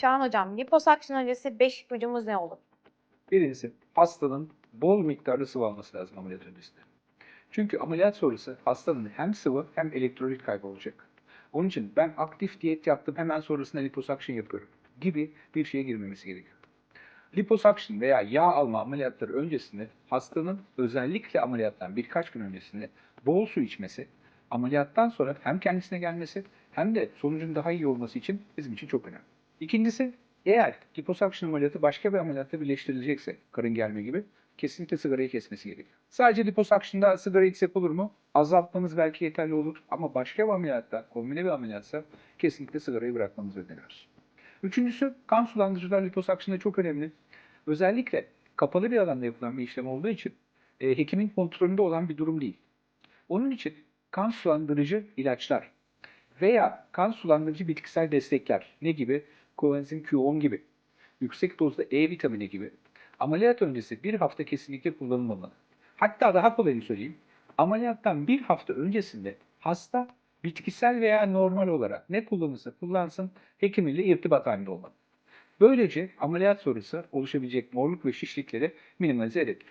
Çağan Hocam, liposakşın öncesi 5 ipucumuz ne olur? Birincisi hastanın bol miktarda sıvı alması lazım ameliyat öncesinde. Çünkü ameliyat sonrası hastanın hem sıvı hem elektrolit kaybı olacak. Onun için ben aktif diyet yaptım hemen sonrasında liposuction yapıyorum gibi bir şeye girmemesi gerekiyor. Liposuction veya yağ alma ameliyatları öncesinde hastanın özellikle ameliyattan birkaç gün öncesinde bol su içmesi, ameliyattan sonra hem kendisine gelmesi hem de sonucun daha iyi olması için bizim için çok önemli. İkincisi eğer liposuction ameliyatı başka bir ameliyatla birleştirilecekse karın germe gibi kesinlikle sigarayı kesmesi gerekiyor. Sadece liposuction'da sigara içsek olur mu? Azaltmamız belki yeterli olur ama başka bir ameliyatta, kombine bir ameliyatsa kesinlikle sigarayı bırakmamızı öneriyoruz. Üçüncüsü kan sulandırıcılar liposuction'da çok önemli. Özellikle kapalı bir alanda yapılan bir işlem olduğu için e, hekimin kontrolünde olan bir durum değil. Onun için kan sulandırıcı ilaçlar veya kan sulandırıcı bitkisel destekler ne gibi? Coenzim Q10 gibi, yüksek dozda E vitamini gibi ameliyat öncesi bir hafta kesinlikle kullanılmamalı. Hatta daha kolayını söyleyeyim. Ameliyattan bir hafta öncesinde hasta bitkisel veya normal olarak ne kullanırsa kullansın hekimiyle irtibat halinde olmalı. Böylece ameliyat sonrası oluşabilecek morluk ve şişlikleri minimize edilir.